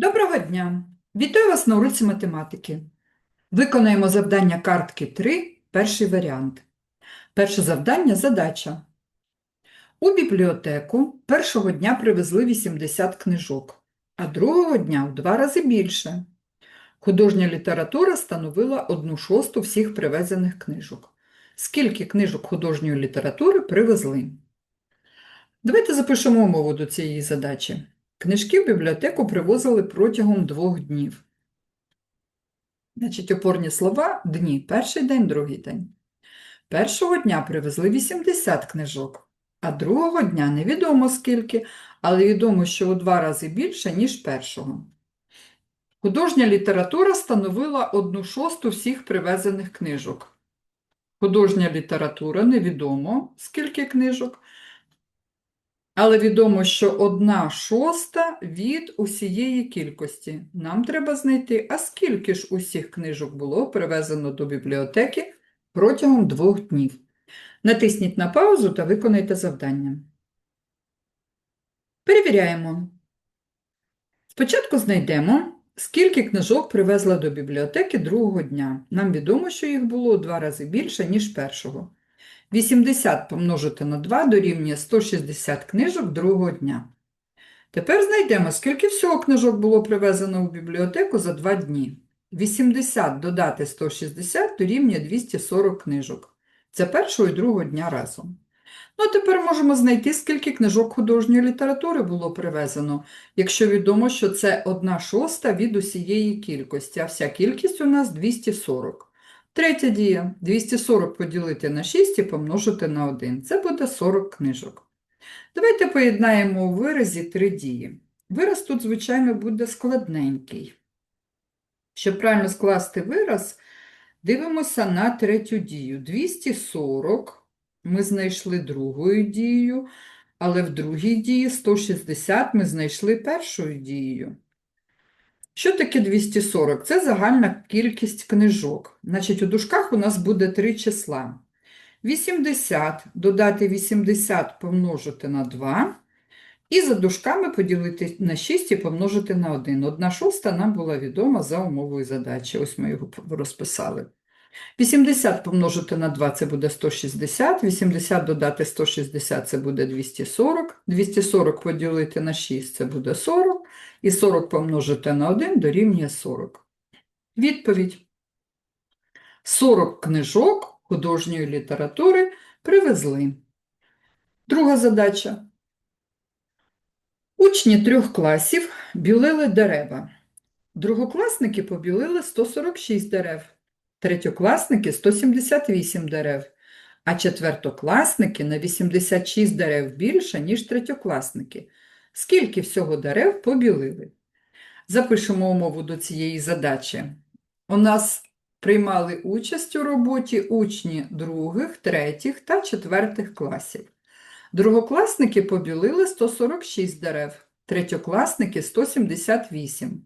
Доброго дня! Вітаю вас на уроці математики. Виконаємо завдання картки 3, перший варіант. Перше завдання – задача. У бібліотеку першого дня привезли 80 книжок, а другого дня в два рази більше. Художня література становила одну шосту всіх привезених книжок. Скільки книжок художньої літератури привезли? Давайте запишемо умову до цієї задачі. Книжки в бібліотеку привозили протягом двох днів. Значить, опорні слова дні. Перший день, другий день. Першого дня привезли 80 книжок, а другого дня невідомо скільки, але відомо, що у два рази більше, ніж першого. Художня література становила одну шосту всіх привезених книжок. Художня література невідомо скільки книжок, але відомо, що одна шоста від усієї кількості. Нам треба знайти, а скільки ж усіх книжок було привезено до бібліотеки протягом двох днів. Натисніть на паузу та виконайте завдання. Перевіряємо. Спочатку знайдемо, скільки книжок привезла до бібліотеки другого дня. Нам відомо, що їх було два рази більше, ніж першого. 80 помножити на 2 дорівнює 160 книжок другого дня. Тепер знайдемо, скільки всього книжок було привезено в бібліотеку за 2 дні. 80 додати 160 дорівнює 240 книжок. Це першого і другого дня разом. Ну, а тепер можемо знайти, скільки книжок художньої літератури було привезено, якщо відомо, що це 1 шоста від усієї кількості, а вся кількість у нас 240. Третя дія. 240 поділити на 6 і помножити на 1. Це буде 40 книжок. Давайте поєднаємо у виразі три дії. Вираз тут, звичайно, буде складненький. Щоб правильно скласти вираз, дивимося на третю дію. 240 ми знайшли другою дією, але в другій дії 160 ми знайшли першою дією. Що таке 240? Це загальна кількість книжок. Значить, у дужках у нас буде три числа. 80 додати 80 помножити на 2. І за дужками поділити на 6 і помножити на 1. Одна шоста нам була відома за умовою задачі. Ось ми його розписали. 80 помножити на 2 це буде 160, 80 додати 160 це буде 240, 240 поділити на 6 це буде 40, і 40 помножити на 1 дорівнює 40. Відповідь. 40 книжок художньої літератури привезли. Друга задача. Учні трьох класів білили дерева. Другокласники побілили 146 дерев, третьокласники 178 дерев, а четвертокласники на 86 дерев більше, ніж третьокласники. Скільки всього дерев побілили? Запишемо умову до цієї задачі. У нас приймали участь у роботі учні других, третіх та четвертих класів. Другокласники побілили 146 дерев, третьокласники 178.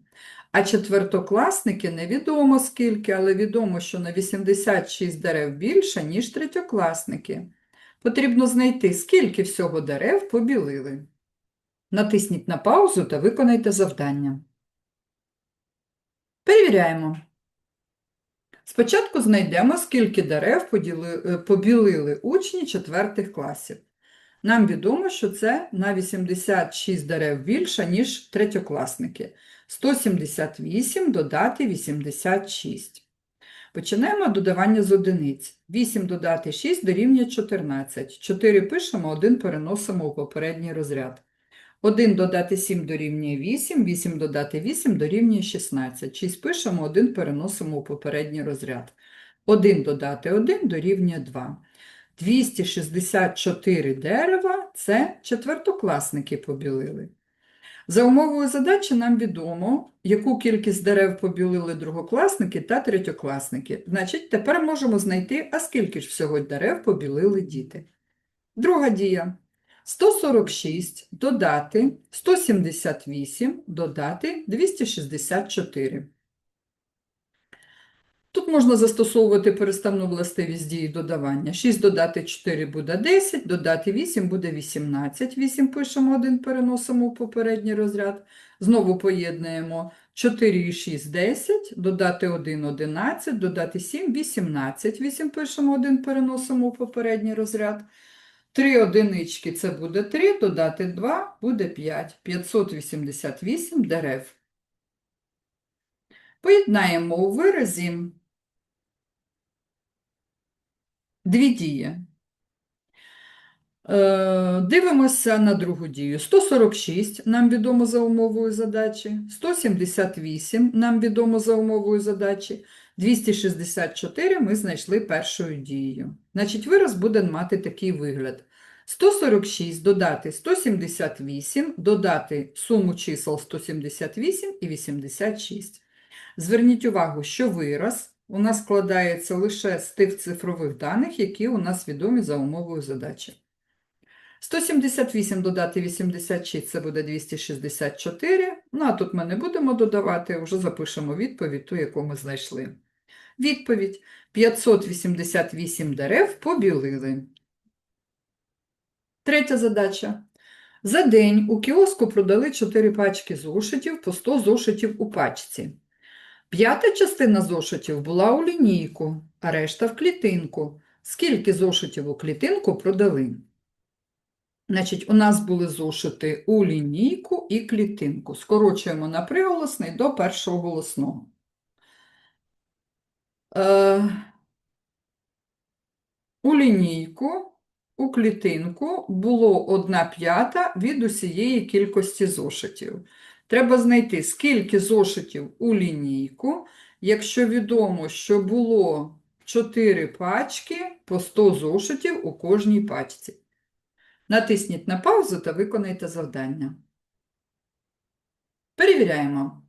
А четвертокласники невідомо скільки, але відомо, що на 86 дерев більше, ніж третьокласники. Потрібно знайти, скільки всього дерев побілили. Натисніть на паузу та виконайте завдання. Перевіряємо. Спочатку знайдемо, скільки дерев е, побілили учні четвертих класів. Нам відомо, що це на 86 дерев більше, ніж третьокласники. 178 додати 86. Починаємо додавання з одиниць. 8 додати 6 дорівнює 14. 4 пишемо, 1 переносимо у попередній розряд. 1 додати 7 дорівнює 8, 8 додати 8 дорівнює 16. 6 пишемо, 1 переносимо у попередній розряд. 1 додати 1 дорівнює 2. 264 дерева – це четвертокласники побілили. За умовою задачі нам відомо, яку кількість дерев побілили другокласники та третьокласники. Значить, тепер можемо знайти, а скільки ж всього дерев побілили діти. Друга дія. 146 додати 178 додати 264. Тут можна застосовувати переставну властивість дії додавання. 6 додати 4 буде 10, додати 8 буде 18. 8 пишемо 1, переносимо в попередній розряд. Знову поєднуємо 4 і 6 – 10, додати 1 – 11, додати 7 – 18. 8 пишемо 1, переносимо в попередній розряд. 3 одинички – це буде 3, додати 2 – буде 5. 588 дерев. Поєднаємо у виразі дві дії. Е, Дивимося на другу дію. 146 нам відомо за умовою задачі, 178 нам відомо за умовою задачі, 264 ми знайшли першою дією. Значить, вираз буде мати такий вигляд. 146 додати 178, додати суму чисел 178 і 86. Зверніть увагу, що вираз нас складається лише з тих цифрових даних, які у нас відомі за умовою задачі. 178 додати 86 – це буде 264. Ну, а тут ми не будемо додавати, вже запишемо відповідь, ту, яку ми знайшли. Відповідь 588 дерев побілили. Третя задача. За день у кіоску продали 4 пачки зошитів по 100 зошитів у пачці. П'ята частина зошитів була у лінійку, а решта в клітинку. Скільки зошитів у клітинку продали? Значить, у нас були зошити у лінійку і клітинку. Скорочуємо на приголосний до першого голосного. Е, у лінійку, у клітинку було 1 п'ята від усієї кількості зошитів. Треба знайти, скільки зошитів у лінійку, якщо відомо, що було 4 пачки по 100 зошитів у кожній пачці. Натисніть на паузу та виконайте завдання. Перевіряємо.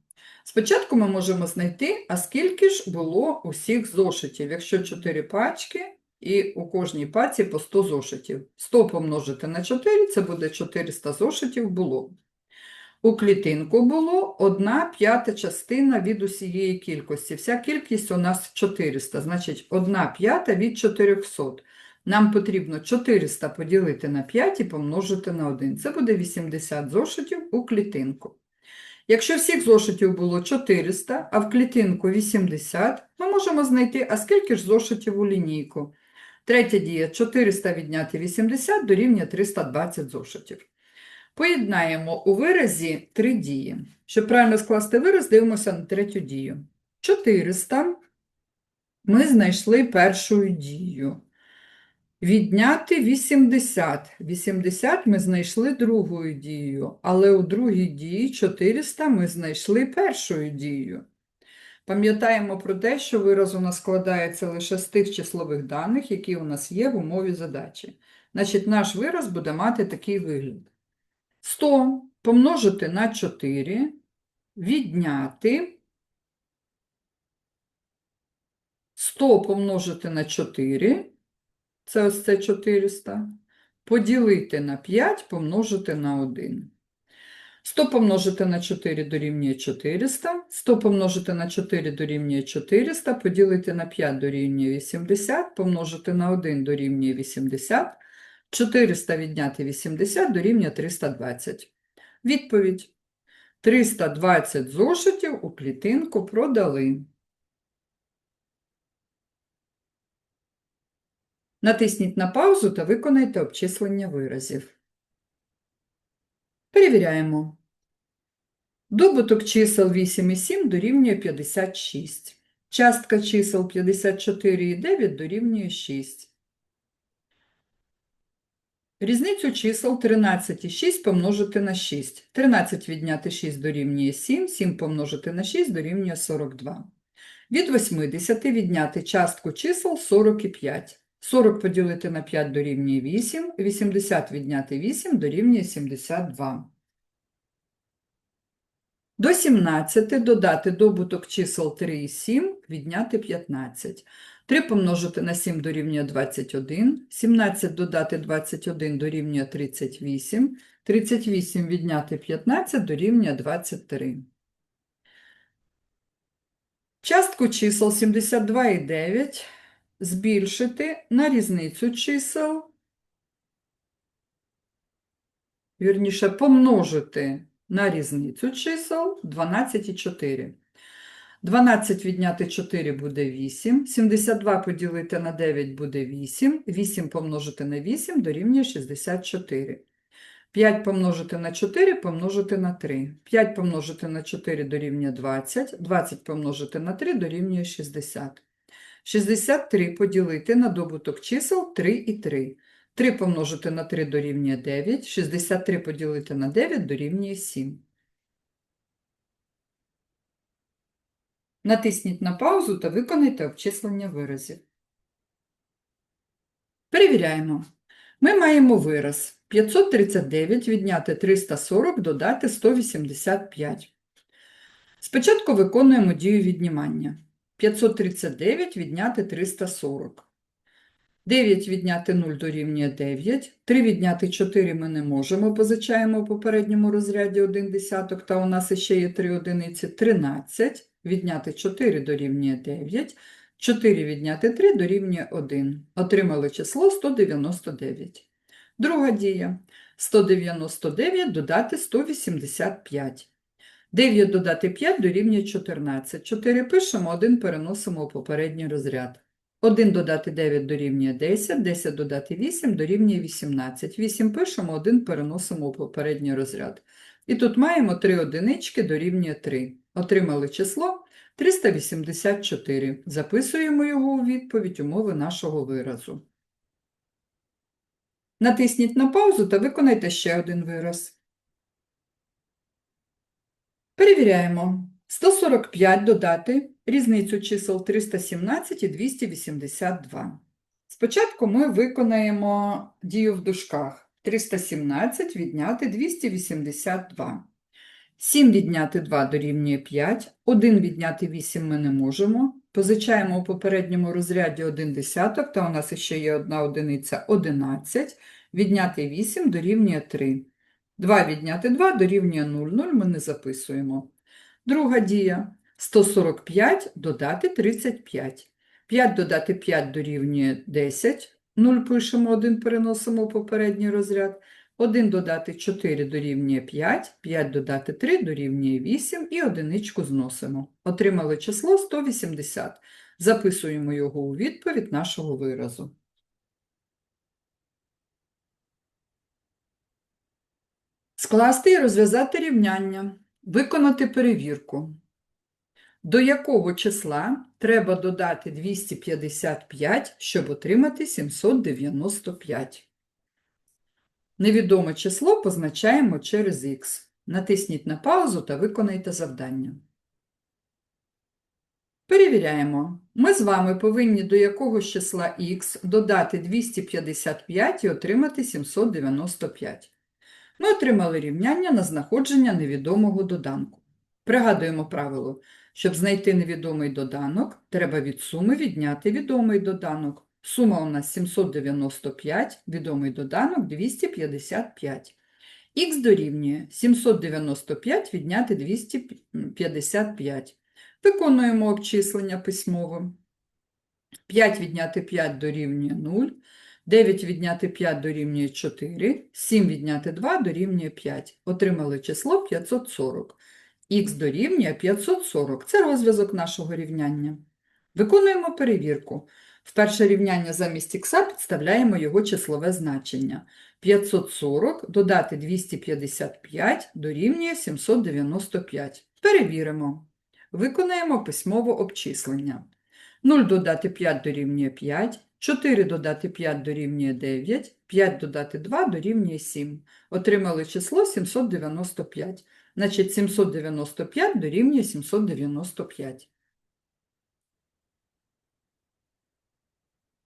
Спочатку ми можемо знайти, а скільки ж було усіх зошитів, якщо 4 пачки і у кожній паці по 100 зошитів. 100 помножити на 4 – це буде 400 зошитів було. У клітинку було 1 п'ята частина від усієї кількості. Вся кількість у нас 400, значить 1 п'ята від 400. Нам потрібно 400 поділити на 5 і помножити на 1. Це буде 80 зошитів у клітинку. Якщо всіх зошитів було 400, а в клітинку 80, ми можемо знайти, а скільки ж зошитів у лінійку. Третя дія 400 відняти 80 дорівнює 320 зошитів. Поєднаємо у виразі три дії. Щоб правильно скласти вираз, дивимося на третю дію. 400 ми знайшли першою дією. Відняти 80. 80 ми знайшли другою дією, але у другій дії 400 ми знайшли першою дією. Пам'ятаємо про те, що вираз у нас складається лише з тих числових даних, які у нас є в умові задачі. Значить, наш вираз буде мати такий вигляд. 100 помножити на 4, відняти 100 помножити на 4, це ось це 400, поділити на 5, помножити на 1. 100 помножити на 4 дорівнює 400, 100 помножити на 4 дорівнює 400, поділити на 5 дорівнює 80, помножити на 1 дорівнює 80, 400 відняти 80 дорівнює 320. Відповідь. 320 зошитів у клітинку продали. Натисніть на паузу та виконайте обчислення виразів. Перевіряємо. Добуток чисел 8 і 7 дорівнює 56. Частка чисел 54 і 9 дорівнює 6. Різницю чисел 13 і 6 помножити на 6. 13 відняти 6 дорівнює 7, 7 помножити на 6 дорівнює 42. Від 80 відняти частку чисел 45. 40 поділити на 5 дорівнює 8, 80 відняти 8 дорівнює 72. До 17 додати добуток чисел 3 і 7, відняти 15. 3 помножити на 7 дорівнює 21, 17 додати 21 дорівнює 38, 38 відняти 15 дорівнює 23. Частку чисел 72 і 9 збільшити на різницю чисел, вірніше, помножити на різницю чисел 12 і 4. 12 відняти 4 буде 8, 72 поділити на 9 буде 8, 8 помножити на 8 дорівнює 64. 5 помножити на 4 помножити на 3. 5 помножити на 4 дорівнює 20, 20 помножити на 3 дорівнює 60. 63 поділити на добуток чисел 3 і 3. 3 помножити на 3 дорівнює 9, 63 поділити на 9 дорівнює 7. Натисніть на паузу та виконайте обчислення виразів. Перевіряємо. Ми маємо вираз 539 відняти 340 додати 185. Спочатку виконуємо дію віднімання. 539 відняти 340. 9 відняти 0 дорівнює 9. 3 відняти 4 ми не можемо, позичаємо у попередньому розряді 1 десяток, та у нас іще є 3 одиниці. 13 відняти 4 дорівнює 9. 4 відняти 3 дорівнює 1. Отримали число 199. Друга дія. 199 додати 185. 9 додати 5 дорівнює 14. 4 пишемо, 1 переносимо у попередній розряд. 1 додати 9 дорівнює 10, 10 додати 8 дорівнює 18. 8 пишемо, 1 переносимо у попередній розряд. І тут маємо 3 одинички дорівнює 3. Отримали число 384. Записуємо його у відповідь умови нашого виразу. Натисніть на паузу та виконайте ще один вираз. Перевіряємо. 145 додати різницю чисел 317 і 282. Спочатку ми виконаємо дію в дужках. 317 відняти 282. 7 відняти 2 дорівнює 5, 1 відняти 8 ми не можемо. Позичаємо у попередньому розряді 1 десяток, та у нас ще є одна одиниця 11. Відняти 8 дорівнює 3. 2 відняти 2 дорівнює 0, 0 ми не записуємо. Друга дія. 145 додати 35. 5 додати 5 дорівнює 10. 0 пишемо, 1 переносимо у попередній розряд. 1 додати 4 дорівнює 5, 5 додати 3 дорівнює 8 і одиничку зносимо. Отримали число 180. Записуємо його у відповідь нашого виразу. Скласти і розв'язати рівняння. Виконати перевірку. До якого числа треба додати 255, щоб отримати 795? Невідоме число позначаємо через х. Натисніть на паузу та виконайте завдання. Перевіряємо. Ми з вами повинні до якогось числа х додати 255 і отримати 795. Ми отримали рівняння на знаходження невідомого доданку. Пригадуємо правило. Щоб знайти невідомий доданок, треба від суми відняти відомий доданок. Сума у нас 795, відомий доданок 255. Х дорівнює 795 відняти 255. Виконуємо обчислення письмово. 5 відняти 5 дорівнює 0, 9 відняти 5 дорівнює 4, 7 відняти 2 дорівнює 5. Отримали число 540. Х дорівнює 540. Це розв'язок нашого рівняння. Виконуємо перевірку. В перше рівняння замість х підставляємо його числове значення. 540 додати 255 дорівнює 795. Перевіримо. Виконаємо письмове обчислення. 0 додати 5 дорівнює 5, 4 додати 5 дорівнює 9, 5 додати 2 дорівнює 7. Отримали число 795. Значить, 795 дорівнює 795.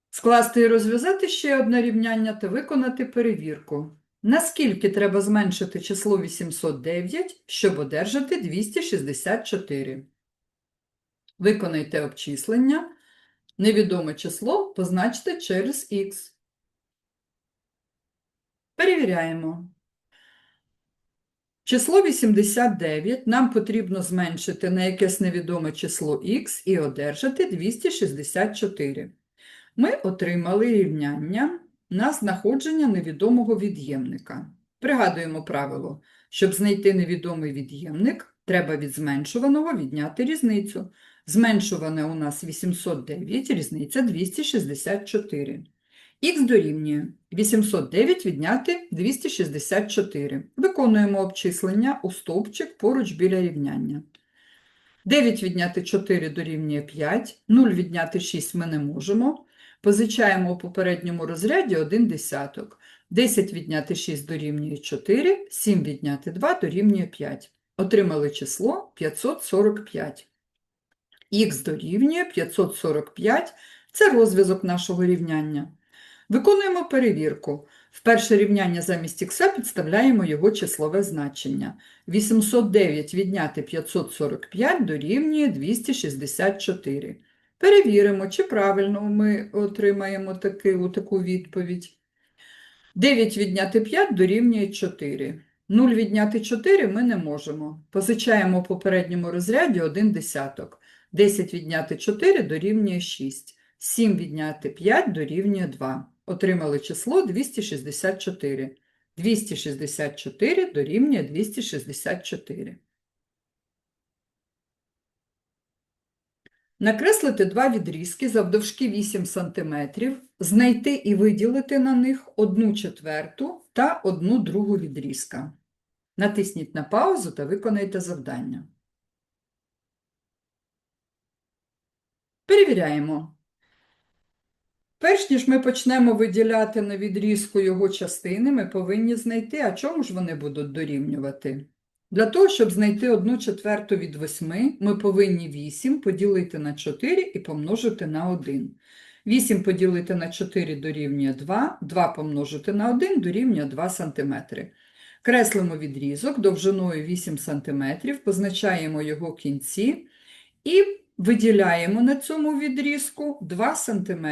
Скласти і розв'язати ще одне рівняння та виконати перевірку. Наскільки треба зменшити число 809, щоб одержати 264? Виконайте обчислення. Невідоме число позначте через х. Перевіряємо. Число 89 нам потрібно зменшити на якесь невідоме число х і одержати 264. Ми отримали рівняння на знаходження невідомого від'ємника. Пригадуємо правило. Щоб знайти невідомий від'ємник, треба від зменшуваного відняти різницю. Зменшуване у нас 809, різниця 264. Х дорівнює 809 відняти 264. Виконуємо обчислення у стовпчик поруч біля рівняння. 9 відняти 4 дорівнює 5, 0 відняти 6 ми не можемо. Позичаємо у попередньому розряді 1 десяток. 10 відняти 6 дорівнює 4, 7 відняти 2 дорівнює 5. Отримали число 545. Х дорівнює 545 – це розв'язок нашого рівняння. Виконуємо перевірку. В перше рівняння замість х підставляємо його числове значення. 809 відняти 545 дорівнює 264. Перевіримо, чи правильно ми отримаємо таки, таку відповідь. 9 відняти 5 дорівнює 4. 0 відняти 4 ми не можемо. Позичаємо у попередньому розряді 1 десяток. 10 відняти 4 дорівнює 6. 7 відняти 5 дорівнює 2. Отримали число 264. 264 дорівнює 264. Накреслити два відрізки завдовжки 8 см, знайти і виділити на них 1 четверту та 1 другу відрізка. Натисніть на паузу та виконайте завдання. Перевіряємо. Перш ніж ми почнемо виділяти на відрізку його частини, ми повинні знайти, а чому ж вони будуть дорівнювати. Для того, щоб знайти 1 четверту від 8, ми повинні 8 поділити на 4 і помножити на 1. 8 поділити на 4 дорівнює 2, 2 помножити на 1 дорівнює 2 см. Креслимо відрізок довжиною 8 см, позначаємо його кінці і виділяємо на цьому відрізку 2 см,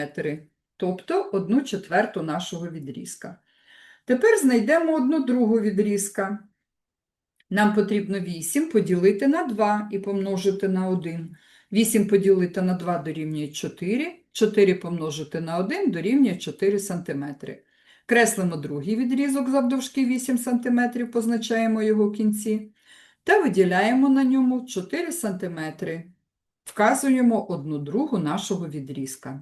тобто 1 четверту нашого відрізка. Тепер знайдемо одну другу відрізка. Нам потрібно 8 поділити на 2 і помножити на 1. 8 поділити на 2 дорівнює 4, 4 помножити на 1 дорівнює 4 см. Креслимо другий відрізок завдовжки 8 см, позначаємо його кінці, та виділяємо на ньому 4 см. Вказуємо одну другу нашого відрізка.